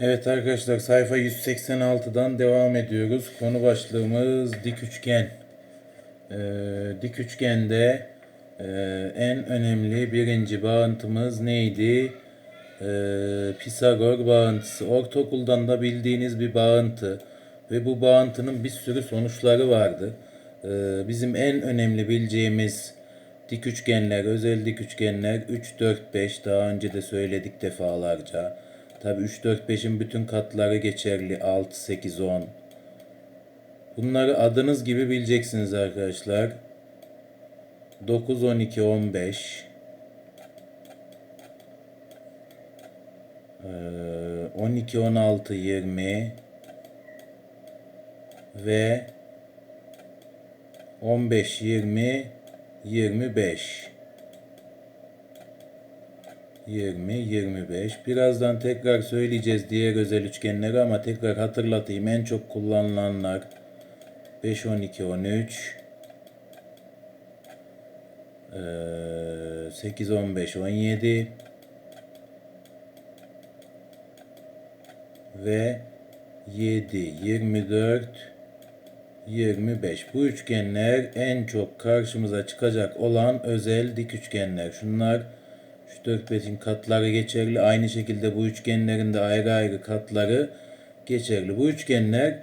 Evet arkadaşlar sayfa 186'dan devam ediyoruz. Konu başlığımız dik üçgen. Ee, dik üçgende e, en önemli birinci bağıntımız neydi? Ee, Pisagor bağıntısı. Ortaokuldan da bildiğiniz bir bağıntı. Ve bu bağıntının bir sürü sonuçları vardı. Ee, bizim en önemli bileceğimiz dik üçgenler, özel dik üçgenler 3, 4, 5 daha önce de söyledik defalarca. Tabi 3, 4, 5'in bütün katları geçerli. 6, 8, 10. Bunları adınız gibi bileceksiniz arkadaşlar. 9, 12, 15. Ee, 12, 16, 20 ve 15, 20, 25. 20, 25. Birazdan tekrar söyleyeceğiz diğer özel üçgenleri ama tekrar hatırlatayım. En çok kullanılanlar 5, 12, 13, eee, 8, 15, 17 ve 7, 24, 25. Bu üçgenler en çok karşımıza çıkacak olan özel dik üçgenler. Şunlar 3, 4, 5'in katları geçerli. Aynı şekilde bu üçgenlerin de ayrı ayrı katları geçerli. Bu üçgenler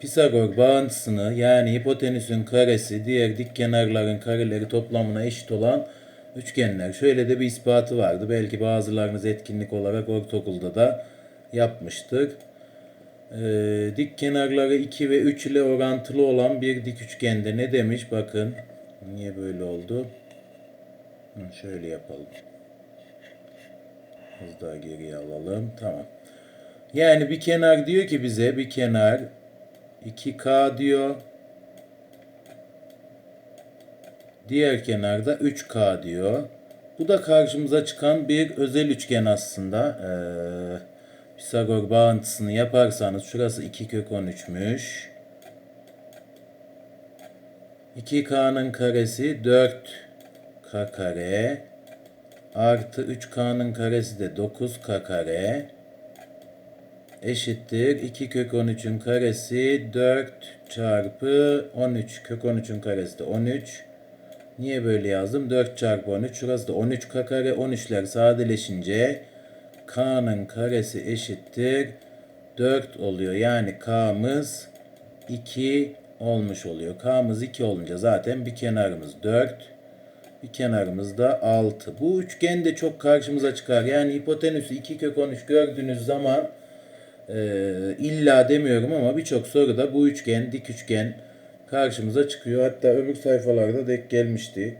Pisagor bağıntısını yani hipotenüsün karesi diğer dik kenarların kareleri toplamına eşit olan üçgenler. Şöyle de bir ispatı vardı. Belki bazılarınız etkinlik olarak ortaokulda da yapmıştık. Ee, dik kenarları 2 ve 3 ile orantılı olan bir dik üçgende ne demiş? Bakın. Niye böyle oldu? Şöyle yapalım. Az daha geriye alalım. Tamam. Yani bir kenar diyor ki bize bir kenar 2K diyor. Diğer kenarda 3K diyor. Bu da karşımıza çıkan bir özel üçgen aslında. Ee, Pisagor bağıntısını yaparsanız şurası 2 kök 13'müş. 2K'nın karesi 4K kare. Artı 3K'nın karesi de 9K kare. Eşittir. 2 kök 13'ün karesi 4 çarpı 13. Kök 13'ün karesi de 13. Niye böyle yazdım? 4 çarpı 13. Şurası da 13K kare. 13'ler sadeleşince K'nın karesi eşittir 4 oluyor. Yani K'mız 2 olmuş oluyor. K'mız 2 olunca zaten bir kenarımız 4. Bir kenarımız da 6. Bu üçgen de çok karşımıza çıkar. Yani hipotenüsü 2 kök 13 gördüğünüz zaman e, illa demiyorum ama birçok soruda bu üçgen, dik üçgen karşımıza çıkıyor. Hatta öbür sayfalarda denk gelmişti.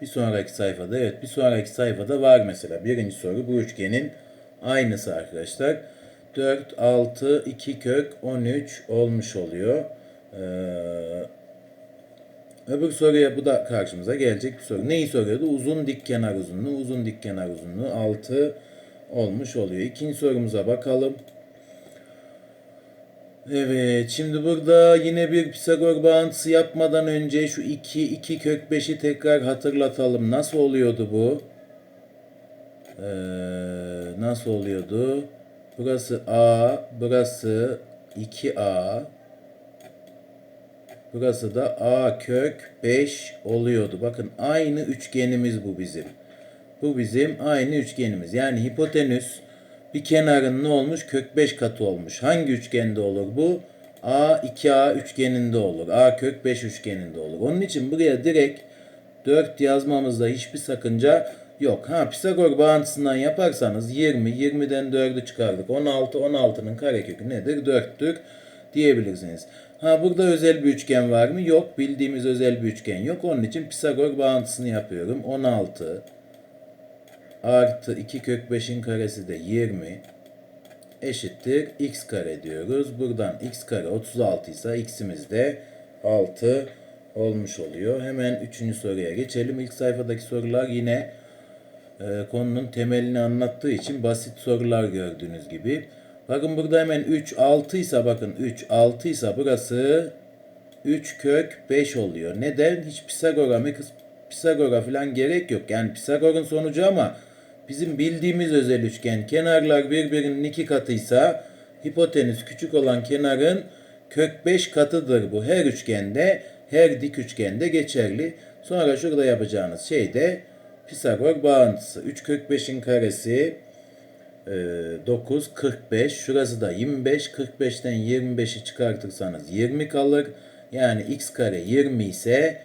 Bir sonraki sayfada evet bir sonraki sayfada var mesela. Birinci soru bu üçgenin aynısı arkadaşlar. 4, 6, 2 kök 13 olmuş oluyor. Ee, öbür soruya bu da karşımıza gelecek bir soru. Neyi soruyordu? Uzun dik kenar uzunluğu. Uzun dik kenar uzunluğu 6 olmuş oluyor. İkinci sorumuza bakalım. Evet, şimdi burada yine bir Pisagor bağıntısı yapmadan önce şu 2, 2 kök 5'i tekrar hatırlatalım. Nasıl oluyordu bu? Ee, nasıl oluyordu? Burası A, burası 2A. Burası da A kök 5 oluyordu. Bakın aynı üçgenimiz bu bizim. Bu bizim aynı üçgenimiz. Yani hipotenüs bir kenarın ne olmuş? Kök 5 katı olmuş. Hangi üçgende olur bu? A 2A üçgeninde olur. A kök 5 üçgeninde olur. Onun için buraya direkt 4 yazmamızda hiçbir sakınca yok. Ha Pisagor bağıntısından yaparsanız 20, 20'den 4'ü çıkardık. 16, 16'nın karekökü nedir? 4'tür diyebilirsiniz. Ha burada özel bir üçgen var mı? Yok. Bildiğimiz özel bir üçgen yok. Onun için Pisagor bağıntısını yapıyorum. 16 artı 2 kök 5'in karesi de 20 eşittir x kare diyoruz. Buradan x kare 36 ise x'imiz de 6 olmuş oluyor. Hemen 3. soruya geçelim. İlk sayfadaki sorular yine e, konunun temelini anlattığı için basit sorular gördüğünüz gibi. Bakın burada hemen 3 6 ise bakın 3 6 ise burası 3 kök 5 oluyor. Neden? Hiç Pisagor'a mı Pisagor'a falan gerek yok. Yani Pisagor'un sonucu ama bizim bildiğimiz özel üçgen kenarlar birbirinin iki katıysa hipotenüs küçük olan kenarın kök 5 katıdır bu. Her üçgende, her dik üçgende geçerli. Sonra şurada yapacağınız şey de Pisagor bağıntısı. 3 kök 5'in karesi 9, 45. Şurası da 25. 45'ten 25'i çıkartırsanız 20 kalır. Yani x kare 20 ise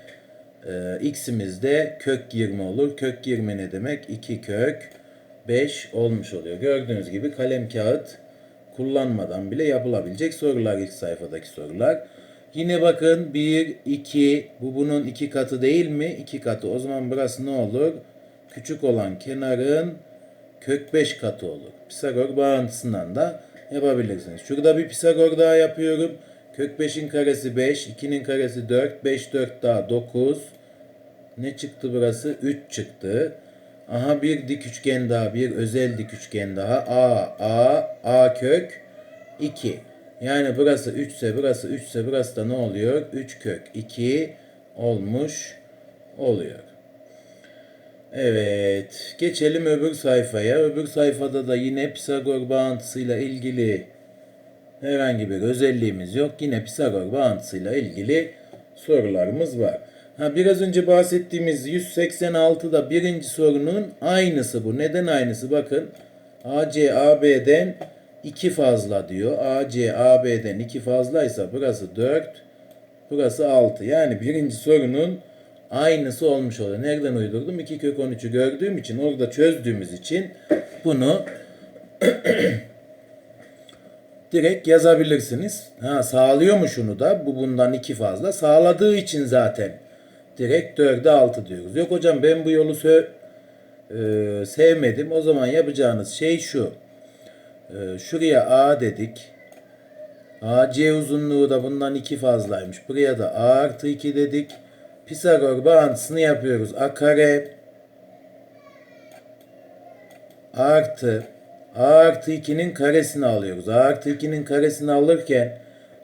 e, x'imiz de kök 20 olur. Kök 20 ne demek? 2 kök 5 olmuş oluyor. Gördüğünüz gibi kalem kağıt kullanmadan bile yapılabilecek sorular ilk sayfadaki sorular. Yine bakın 1, 2 bu bunun iki katı değil mi? 2 katı. O zaman burası ne olur? Küçük olan kenarın kök 5 katı olur. Pisagor bağıntısından da yapabilirsiniz. Şurada bir Pisagor daha yapıyorum. Kök 5'in karesi 5, 2'nin karesi 4, 5 4 daha 9. Ne çıktı burası? 3 çıktı. Aha bir dik üçgen daha, bir özel dik üçgen daha. A, A, A kök 2. Yani burası 3 ise burası 3 ise burası da ne oluyor? 3 kök 2 olmuş oluyor. Evet. Geçelim öbür sayfaya. Öbür sayfada da yine Pisagor bağıntısıyla ilgili herhangi bir özelliğimiz yok. Yine Pisagor bağıntısıyla ilgili sorularımız var. Ha, biraz önce bahsettiğimiz 186'da birinci sorunun aynısı bu. Neden aynısı? Bakın AC AB'den 2 fazla diyor. AC AB'den 2 fazlaysa burası 4, burası 6. Yani birinci sorunun aynısı olmuş oluyor. Nereden uydurdum? 2 kök 13'ü gördüğüm için orada çözdüğümüz için bunu direkt yazabilirsiniz. Ha, sağlıyor mu şunu da? Bu bundan 2 fazla. Sağladığı için zaten direkt 4'e 6 diyoruz. Yok hocam ben bu yolu sö- e, sevmedim. O zaman yapacağınız şey şu. E, şuraya A dedik. AC uzunluğu da bundan 2 fazlaymış. Buraya da A artı 2 dedik. Pisagor bağıntısını yapıyoruz. A kare artı A artı 2'nin karesini alıyoruz. A artı 2'nin karesini alırken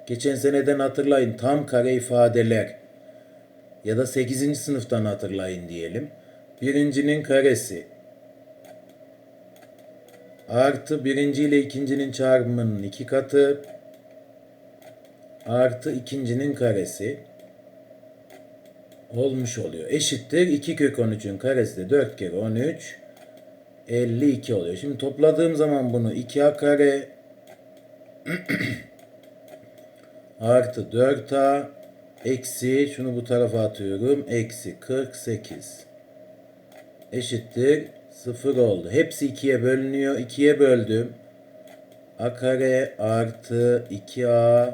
geçen seneden hatırlayın tam kare ifadeler ya da 8. sınıftan hatırlayın diyelim. Birincinin karesi artı birinci ile ikincinin çarpımının iki katı artı ikincinin karesi olmuş oluyor. Eşittir 2 kök 13'ün karesi de 4 kere 13 52 oluyor. Şimdi topladığım zaman bunu 2a kare artı 4a eksi şunu bu tarafa atıyorum. Eksi 48 eşittir 0 oldu. Hepsi 2'ye bölünüyor. 2'ye böldüm. a kare artı 2a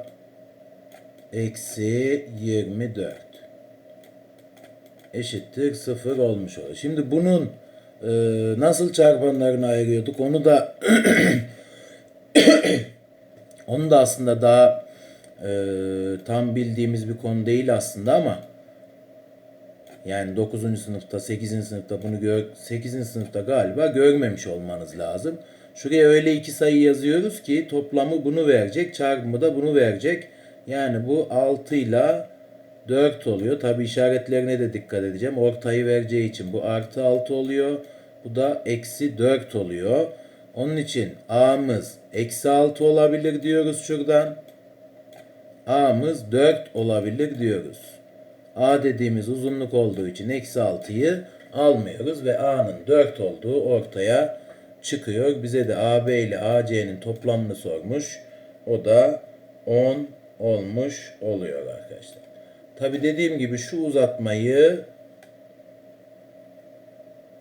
eksi 24 eşittir 0 olmuş oluyor. Şimdi bunun e, nasıl çarpanlarını ayırıyorduk onu da onu da aslında daha e, tam bildiğimiz bir konu değil aslında ama yani 9. sınıfta 8. sınıfta bunu gör 8. sınıfta galiba görmemiş olmanız lazım. Şuraya öyle iki sayı yazıyoruz ki toplamı bunu verecek, çarpımı da bunu verecek. Yani bu 6 ile 4 oluyor. Tabi işaretlerine de dikkat edeceğim. Ortayı vereceği için bu artı 6 oluyor. Bu da eksi 4 oluyor. Onun için A'mız eksi 6 olabilir diyoruz şuradan. A'mız 4 olabilir diyoruz. A dediğimiz uzunluk olduğu için eksi 6'yı almıyoruz ve A'nın 4 olduğu ortaya çıkıyor. Bize de AB ile AC'nin toplamını sormuş. O da 10 olmuş oluyor arkadaşlar. Tabi dediğim gibi şu uzatmayı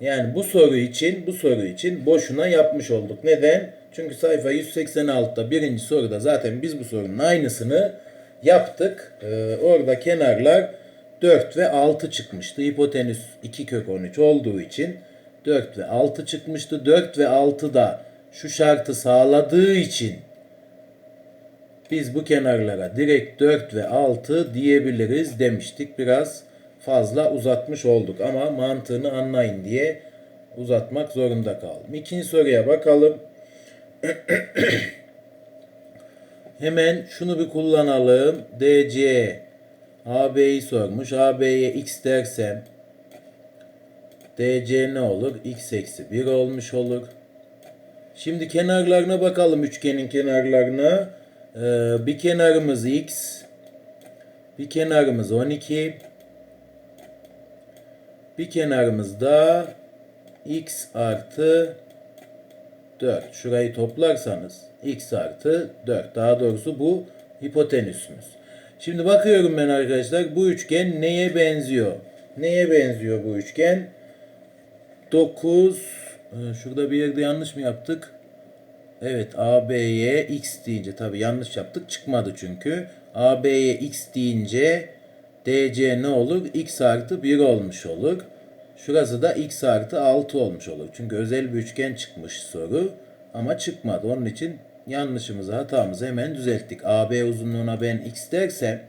yani bu soru için bu soru için boşuna yapmış olduk. Neden? Çünkü sayfa 186'da birinci soruda zaten biz bu sorunun aynısını yaptık. Ee, orada kenarlar 4 ve 6 çıkmıştı. Hipotenüs 2 kök 13 olduğu için 4 ve 6 çıkmıştı. 4 ve 6 da şu şartı sağladığı için biz bu kenarlara direkt 4 ve 6 diyebiliriz demiştik. Biraz fazla uzatmış olduk ama mantığını anlayın diye uzatmak zorunda kaldım. İkinci soruya bakalım. Hemen şunu bir kullanalım. DC AB'yi sormuş. AB'ye x dersem DC ne olur? X eksi 1 olmuş olur. Şimdi kenarlarına bakalım üçgenin kenarlarına. Ee, bir kenarımız X. Bir kenarımız 12. Bir kenarımız da X artı 4. Şurayı toplarsanız X artı 4. Daha doğrusu bu hipotenüsümüz. Şimdi bakıyorum ben arkadaşlar bu üçgen neye benziyor? Neye benziyor bu üçgen? 9 e, şurada bir yerde yanlış mı yaptık? Evet AB'ye x deyince tabi yanlış yaptık çıkmadı çünkü. AB'ye x deyince DC ne olur? x artı 1 olmuş olur. Şurası da x artı 6 olmuş olur. Çünkü özel bir üçgen çıkmış soru ama çıkmadı. Onun için yanlışımızı hatamızı hemen düzelttik. AB uzunluğuna ben x dersem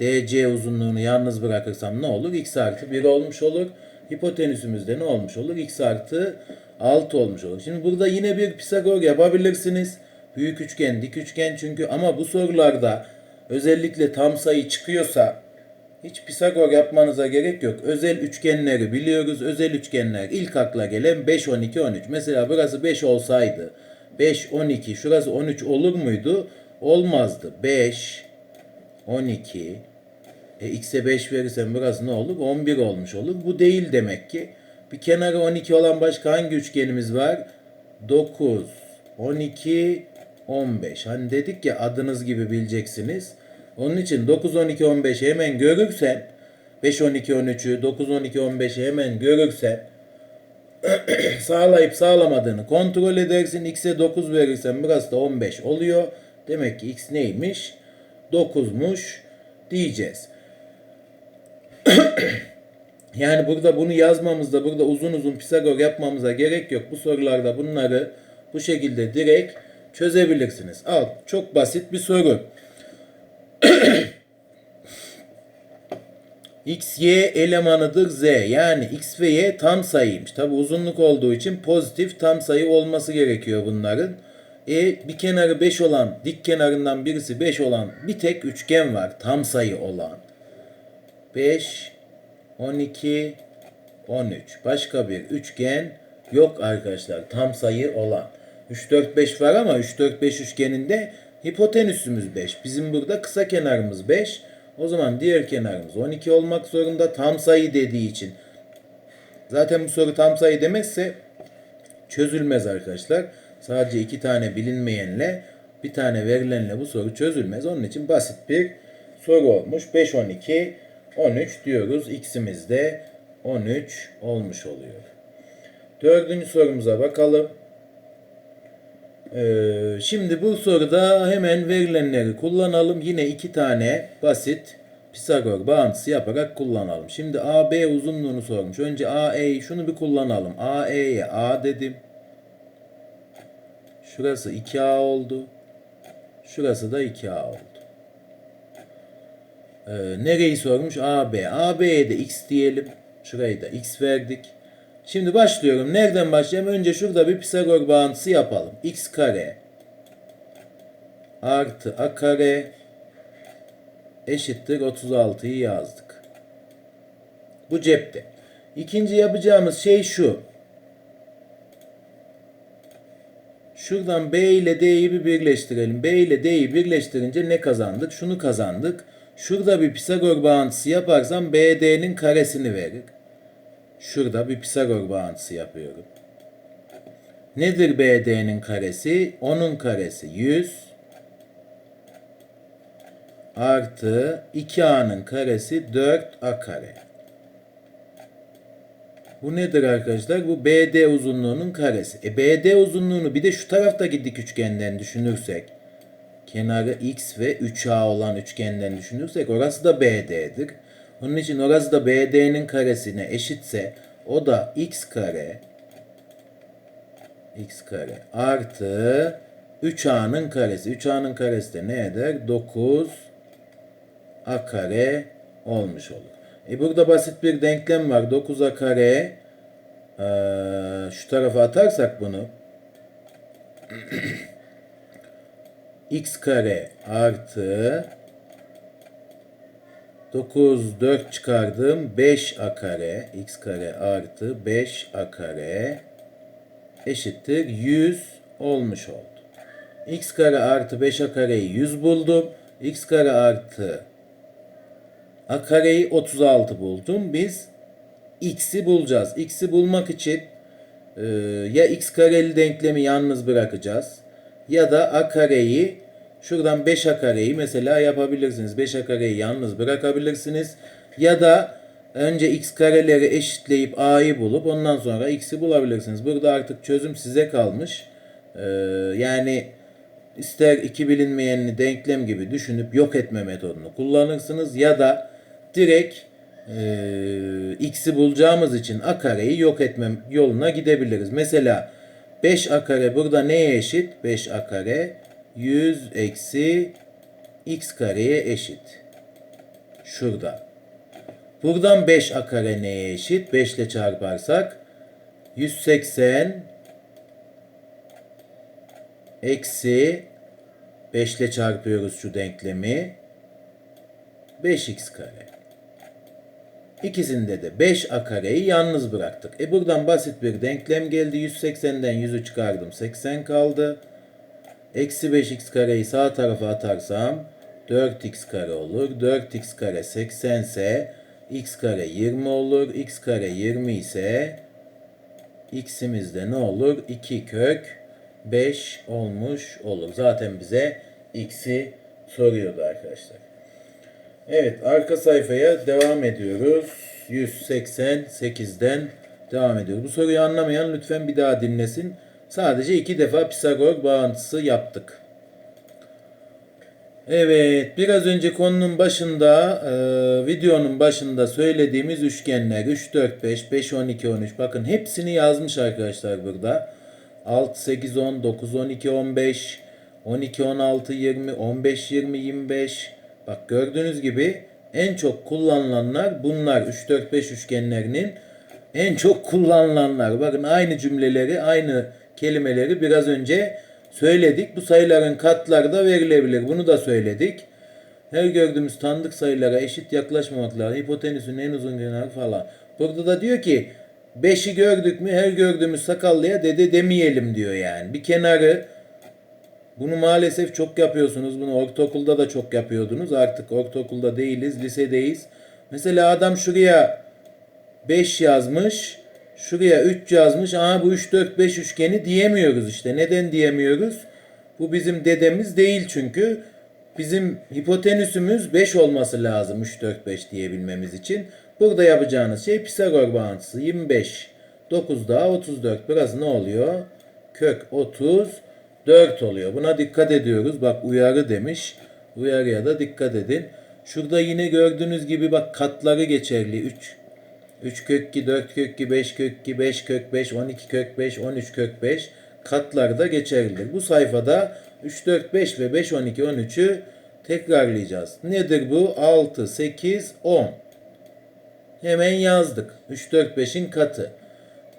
DC uzunluğunu yalnız bırakırsam ne olur? X artı 1 olmuş olur. Hipotenüsümüzde ne olmuş olur? X artı 6 olmuş olur. Şimdi burada yine bir Pisagor yapabilirsiniz. Büyük üçgen, dik üçgen çünkü ama bu sorularda özellikle tam sayı çıkıyorsa hiç Pisagor yapmanıza gerek yok. Özel üçgenleri biliyoruz. Özel üçgenler ilk akla gelen 5, 12, 13. Mesela burası 5 olsaydı 5, 12 şurası 13 olur muydu? Olmazdı. 5, 12 e, x'e 5 verirsem burası ne olur? 11 olmuş olur. Bu değil demek ki. Bir kenarı 12 olan başka hangi üçgenimiz var? 9, 12, 15. Hani dedik ya adınız gibi bileceksiniz. Onun için 9, 12, 15'i hemen görürsen 5, 12, 13'ü 9, 12, 15'i hemen görürsen sağlayıp sağlamadığını kontrol edersin. X'e 9 verirsen burası da 15 oluyor. Demek ki X neymiş? 9'muş diyeceğiz. yani burada bunu yazmamızda, burada uzun uzun Pisagor yapmamıza gerek yok. Bu sorularda bunları bu şekilde direkt çözebilirsiniz. Al, çok basit bir soru. X, Y elemanıdır Z. Yani X ve Y tam sayıymış. Tabi uzunluk olduğu için pozitif tam sayı olması gerekiyor bunların. E bir kenarı 5 olan, dik kenarından birisi 5 olan bir tek üçgen var. Tam sayı olan. 5, 12, 13. Başka bir üçgen yok arkadaşlar. Tam sayı olan. 3, 4, 5 var ama 3, 4, 5 üçgeninde hipotenüsümüz 5. Bizim burada kısa kenarımız 5. O zaman diğer kenarımız 12 olmak zorunda tam sayı dediği için. Zaten bu soru tam sayı demezse çözülmez arkadaşlar. Sadece iki tane bilinmeyenle bir tane verilenle bu soru çözülmez. Onun için basit bir soru olmuş. 5, 12, 13 diyoruz. X'imiz de 13 olmuş oluyor. Dördüncü sorumuza bakalım. Ee, şimdi bu soruda hemen verilenleri kullanalım. Yine iki tane basit Pisagor bağıntısı yaparak kullanalım. Şimdi AB uzunluğunu sormuş. Önce AE'yi şunu bir kullanalım. AE'ye A dedim. Şurası 2A oldu. Şurası da 2A oldu. Ee, nereyi sormuş? AB. AB'ye de X diyelim. Şurayı da X verdik. Şimdi başlıyorum. Nereden başlayayım? Önce şurada bir Pisagor bağıntısı yapalım. X kare artı A kare eşittir 36'yı yazdık. Bu cepte. İkinci yapacağımız şey şu. Şuradan B ile D'yi bir birleştirelim. B ile D'yi birleştirince ne kazandık? Şunu kazandık. Şurada bir Pisagor bağıntısı yaparsam BD'nin karesini verir. Şurada bir Pisagor bağıntısı yapıyorum. Nedir BD'nin karesi? Onun karesi 100 artı 2A'nın karesi 4A kare. Bu nedir arkadaşlar? Bu BD uzunluğunun karesi. E BD uzunluğunu bir de şu taraftaki dik üçgenden düşünürsek kenarı X ve 3A olan üçgenden düşünürsek orası da BD'dir. Onun için orası da BD'nin karesine eşitse o da X kare X kare artı 3A'nın karesi. 3A'nın karesi de ne eder? 9 A kare olmuş olur. E burada basit bir denklem var. 9A kare ee, şu tarafa atarsak bunu x kare artı 9 4 çıkardım. 5 a kare x kare artı 5 a kare eşittir 100 olmuş oldu. x kare artı 5 a kareyi 100 buldum. x kare artı a kareyi 36 buldum. Biz x'i bulacağız. x'i bulmak için e, ya x kareli denklemi yalnız bırakacağız ya da a kareyi şuradan 5 a kareyi mesela yapabilirsiniz. 5 a kareyi yalnız bırakabilirsiniz. Ya da önce x kareleri eşitleyip a'yı bulup ondan sonra x'i bulabilirsiniz. Burada artık çözüm size kalmış. E, yani ister iki bilinmeyenini denklem gibi düşünüp yok etme metodunu kullanırsınız ya da direkt e, x'i bulacağımız için a kareyi yok etme yoluna gidebiliriz. Mesela 5 a kare burada neye eşit? 5 a kare 100 eksi x kareye eşit. Şurada. Buradan 5 a kare neye eşit? 5 ile çarparsak 180 eksi 5 ile çarpıyoruz şu denklemi. 5x kare. İkisinde de 5a kareyi yalnız bıraktık. E buradan basit bir denklem geldi. 180'den 100'ü çıkardım. 80 kaldı. Eksi 5x kareyi sağ tarafa atarsam 4x kare olur. 4x kare 80 ise x kare 20 olur. x kare 20 ise x'imiz de ne olur? 2 kök 5 olmuş olur. Zaten bize x'i soruyordu arkadaşlar. Evet arka sayfaya devam ediyoruz. 188'den devam ediyoruz. Bu soruyu anlamayan lütfen bir daha dinlesin. Sadece iki defa Pisagor bağıntısı yaptık. Evet biraz önce konunun başında e, videonun başında söylediğimiz üçgenler 3 4 5 5 12 13 bakın hepsini yazmış arkadaşlar burada. 6 8 10 9 12 15 12 16 20 15 20 25 Bak gördüğünüz gibi en çok kullanılanlar bunlar 3 4 5 üçgenlerinin en çok kullanılanlar. Bakın aynı cümleleri, aynı kelimeleri biraz önce söyledik. Bu sayıların katları da verilebilir. Bunu da söyledik. Her gördüğümüz tanıdık sayılara eşit yaklaşmamak lazım. Hipotenüsün en uzun kenarı falan. Burada da diyor ki 5'i gördük mü her gördüğümüz sakallıya dede demeyelim diyor yani. Bir kenarı bunu maalesef çok yapıyorsunuz. Bunu ortaokulda da çok yapıyordunuz. Artık ortaokulda değiliz, lisedeyiz. Mesela adam şuraya 5 yazmış. Şuraya 3 yazmış. Aha bu 3 4 5 üçgeni diyemiyoruz işte. Neden diyemiyoruz? Bu bizim dedemiz değil çünkü. Bizim hipotenüsümüz 5 olması lazım 3 4 5 diyebilmemiz için. Burada yapacağınız şey Pisagor bağıntısı 25. 9 daha 34. Burası ne oluyor? Kök 30 4 oluyor. Buna dikkat ediyoruz. Bak uyarı demiş. Uyarıya da dikkat edin. Şurada yine gördüğünüz gibi bak katları geçerli. 3 3 kök 2, 4 kök 2, 5 kök 2, 5 kök 5, 12 kök 5, 13 kök 5 katları da geçerlidir. Bu sayfada 3, 4, 5 ve 5, 12, 13'ü tekrarlayacağız. Nedir bu? 6, 8, 10. Hemen yazdık. 3, 4, 5'in katı.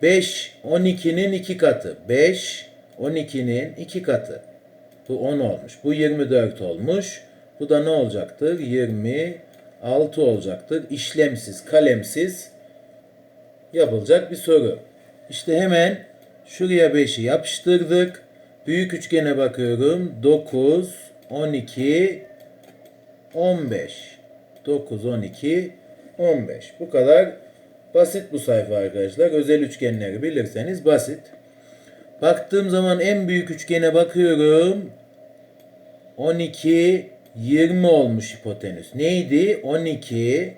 5, 12'nin 2 katı. 5, 12'nin 2 katı. Bu 10 olmuş. Bu 24 olmuş. Bu da ne olacaktır? 26 olacaktır. İşlemsiz, kalemsiz yapılacak bir soru. İşte hemen şuraya 5'i yapıştırdık. Büyük üçgene bakıyorum. 9, 12, 15. 9, 12, 15. Bu kadar basit bu sayfa arkadaşlar. Özel üçgenleri bilirseniz basit. Baktığım zaman en büyük üçgene bakıyorum. 12, 20 olmuş hipotenüs. Neydi? 12,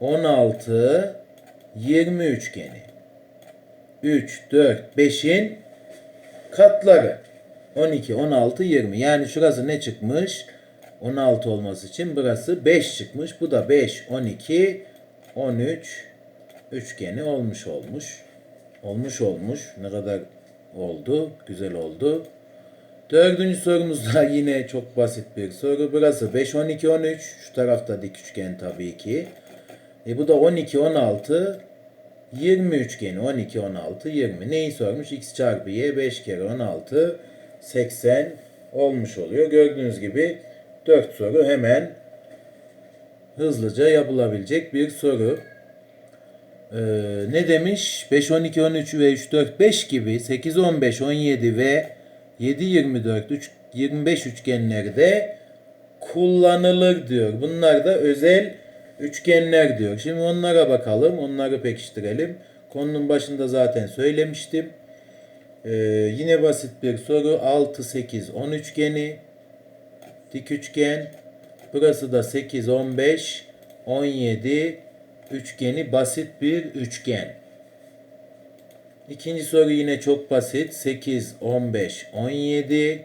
16, 20 üçgeni. 3, 4, 5'in katları. 12, 16, 20. Yani şurası ne çıkmış? 16 olması için burası 5 çıkmış. Bu da 5, 12, 13 üçgeni olmuş olmuş. Olmuş olmuş. Ne kadar oldu? Güzel oldu. Dördüncü sorumuz da yine çok basit bir soru. Burası 5, 12, 13. Şu tarafta dik üçgen tabii ki. E bu da 12, 16, 20 üçgeni. 12, 16, 20. Neyi sormuş? x çarpı y 5 kere 16, 80 olmuş oluyor. Gördüğünüz gibi 4 soru hemen hızlıca yapılabilecek bir soru. Ee, ne demiş? 5, 12, 13 ve 3, 4, 5 gibi 8, 15, 17 ve 7, 24, 3, 25 üçgenleri de kullanılır diyor. Bunlar da özel üçgenler diyor. Şimdi onlara bakalım. Onları pekiştirelim. Konunun başında zaten söylemiştim. Ee, yine basit bir soru. 6, 8, 10 üçgeni. Dik üçgen. Burası da 8, 15, 17 üçgeni basit bir üçgen. İkinci soru yine çok basit. 8, 15, 17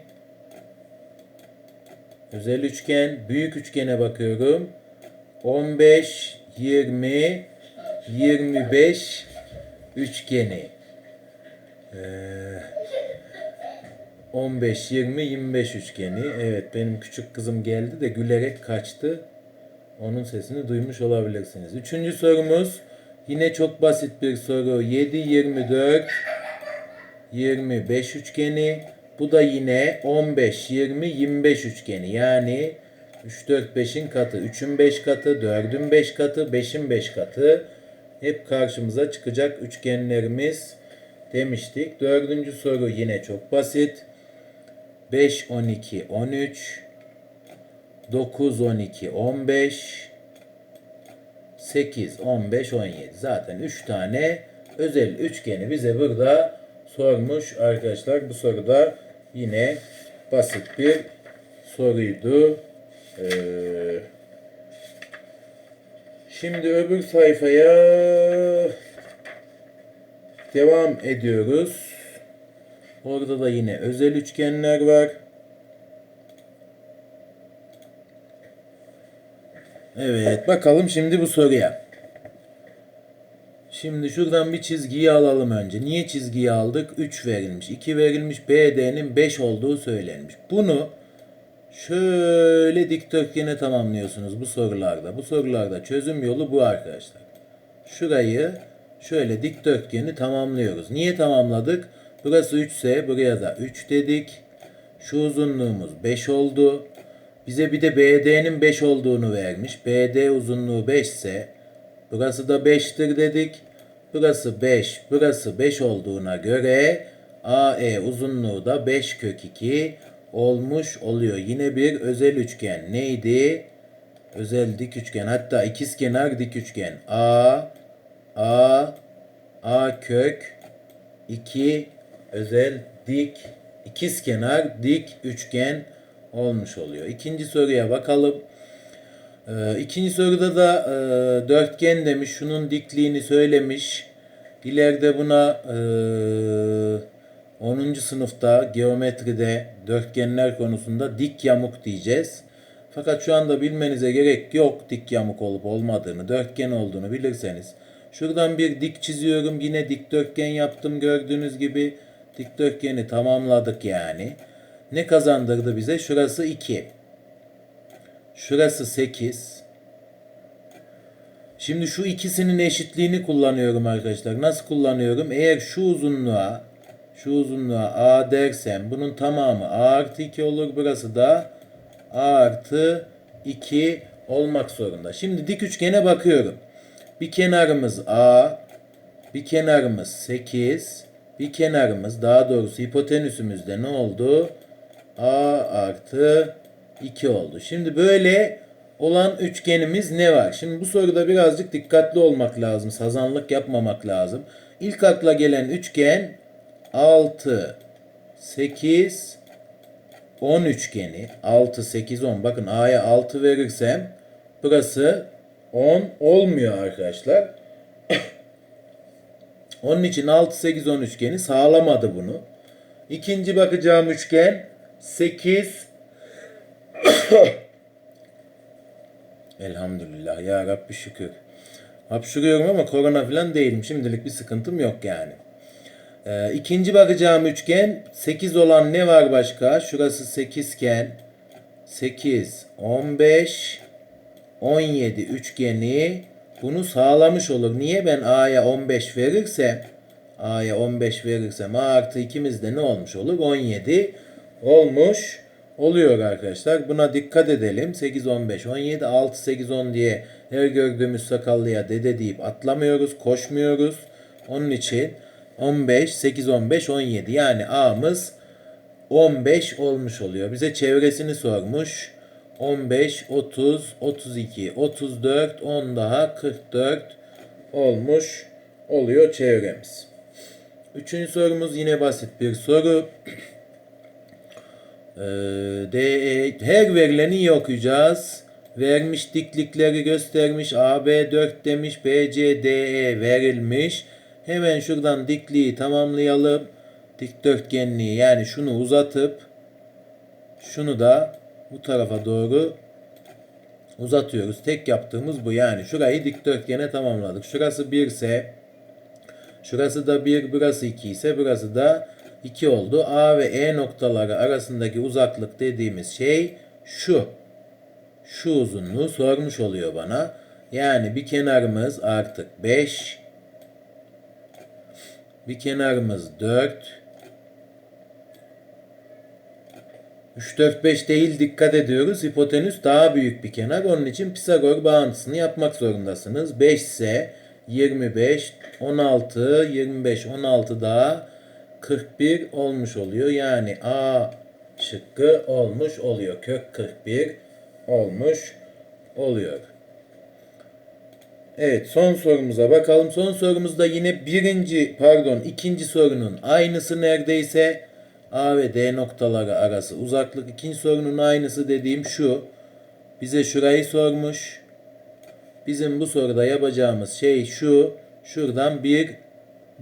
özel üçgen. Büyük üçgene bakıyorum. 15, 20, 25 üçgeni. Ee, 15, 20, 25 üçgeni. Evet benim küçük kızım geldi de gülerek kaçtı. Onun sesini duymuş olabilirsiniz. Üçüncü sorumuz yine çok basit bir soru. 7, 24, 25 üçgeni. Bu da yine 15, 20, 25 üçgeni. Yani 3, 4, 5'in katı, 3'ün 5 katı, 4'ün 5 katı, 5'in 5 katı. Hep karşımıza çıkacak üçgenlerimiz demiştik. Dördüncü soru yine çok basit. 5, 12, 13, 9, 12, 15, 8, 15, 17. Zaten 3 tane özel üçgeni bize burada sormuş arkadaşlar. Bu soruda yine basit bir soruydu. Ee, şimdi öbür sayfaya devam ediyoruz. Orada da yine özel üçgenler var. Evet bakalım şimdi bu soruya. Şimdi şuradan bir çizgiyi alalım önce. Niye çizgiyi aldık? 3 verilmiş. 2 verilmiş. BD'nin 5 olduğu söylenmiş. Bunu şöyle dikdörtgene tamamlıyorsunuz bu sorularda. Bu sorularda çözüm yolu bu arkadaşlar. Şurayı şöyle dikdörtgeni tamamlıyoruz. Niye tamamladık? Burası 3 ise buraya da 3 dedik. Şu uzunluğumuz 5 oldu. Bize bir de BD'nin 5 olduğunu vermiş. BD uzunluğu 5 ise burası da 5'tir dedik. Burası 5, burası 5 olduğuna göre AE uzunluğu da 5 kök 2 olmuş oluyor. Yine bir özel üçgen. Neydi? Özel dik üçgen. Hatta ikizkenar dik üçgen. A A A kök 2 özel dik ikizkenar dik üçgen olmuş oluyor. İkinci soruya bakalım. Ee, ikinci soruda da e, dörtgen demiş. Şunun dikliğini söylemiş. İleride buna e, 10. sınıfta geometride dörtgenler konusunda dik yamuk diyeceğiz. Fakat şu anda bilmenize gerek yok dik yamuk olup olmadığını, dörtgen olduğunu bilirseniz. Şuradan bir dik çiziyorum. Yine dikdörtgen yaptım gördüğünüz gibi. Dikdörtgeni tamamladık yani. Ne kazandırdı bize? Şurası 2. Şurası 8. Şimdi şu ikisinin eşitliğini kullanıyorum arkadaşlar. Nasıl kullanıyorum? Eğer şu uzunluğa şu uzunluğa A dersem bunun tamamı A artı 2 olur. Burası da A artı 2 olmak zorunda. Şimdi dik üçgene bakıyorum. Bir kenarımız A, bir kenarımız 8, bir kenarımız daha doğrusu hipotenüsümüzde ne oldu? A artı 2 oldu. Şimdi böyle olan üçgenimiz ne var? Şimdi bu soruda birazcık dikkatli olmak lazım. Sazanlık yapmamak lazım. İlk akla gelen üçgen 6, 8, 10 üçgeni. 6, 8, 10. Bakın A'ya 6 verirsem burası 10 olmuyor arkadaşlar. Onun için 6, 8, 10 üçgeni sağlamadı bunu. İkinci bakacağım üçgen 8 Elhamdülillah ya Rabbi şükür. Hapşuruyorum ama korona falan değilim. Şimdilik bir sıkıntım yok yani. Ee, ikinci bakacağım üçgen 8 olan ne var başka? Şurası 8 iken 8, 15, 17 üçgeni bunu sağlamış olur. Niye ben A'ya 15 verirsem A'ya 15 verirsem A artı ikimiz de ne olmuş olur? 17 olmuş oluyor arkadaşlar. Buna dikkat edelim. 8, 15, 17, 6, 8, 10 diye her gördüğümüz sakallıya dede deyip atlamıyoruz, koşmuyoruz. Onun için 15, 8, 15, 17 yani A'mız 15 olmuş oluyor. Bize çevresini sormuş. 15, 30, 32, 34, 10 daha 44 olmuş oluyor çevremiz. Üçüncü sorumuz yine basit bir soru. Ee, de, her verileni okuyacağız. Vermiş diklikleri göstermiş. AB 4 demiş. BC DE verilmiş. Hemen şuradan dikliği tamamlayalım. Dikdörtgenliği yani şunu uzatıp şunu da bu tarafa doğru uzatıyoruz. Tek yaptığımız bu. Yani şurayı dikdörtgene tamamladık. Şurası 1 ise şurası da 1, burası 2 ise burası da 2 oldu. A ve E noktaları arasındaki uzaklık dediğimiz şey şu. Şu uzunluğu sormuş oluyor bana. Yani bir kenarımız artık 5. Bir kenarımız 4. 3, 4, 5 değil dikkat ediyoruz. Hipotenüs daha büyük bir kenar. Onun için Pisagor bağıntısını yapmak zorundasınız. 5 ise 25, 16, 25, 16 daha 41 olmuş oluyor. Yani A şıkkı olmuş oluyor. Kök 41 olmuş oluyor. Evet son sorumuza bakalım. Son sorumuzda yine birinci pardon ikinci sorunun aynısı neredeyse A ve D noktaları arası uzaklık. İkinci sorunun aynısı dediğim şu. Bize şurayı sormuş. Bizim bu soruda yapacağımız şey şu. Şuradan bir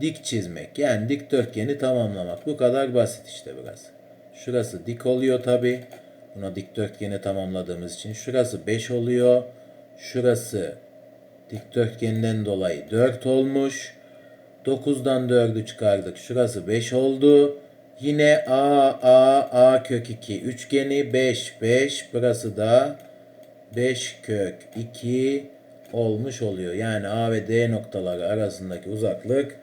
dik çizmek. Yani dikdörtgeni tamamlamak. Bu kadar basit işte biraz. Şurası dik oluyor tabi. Buna dikdörtgeni tamamladığımız için. Şurası 5 oluyor. Şurası dikdörtgenden dolayı 4 olmuş. 9'dan 4'ü çıkardık. Şurası 5 oldu. Yine A, A, A kök 2 üçgeni 5, 5. Burası da 5 kök 2 olmuş oluyor. Yani A ve D noktaları arasındaki uzaklık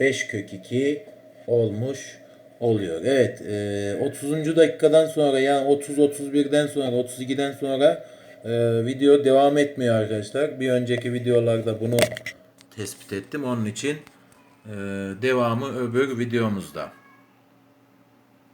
5 kök 2 olmuş oluyor. Evet e, 30. dakikadan sonra yani 30-31'den sonra 32'den sonra e, video devam etmiyor arkadaşlar. Bir önceki videolarda bunu tespit ettim. Onun için e, devamı öbür videomuzda.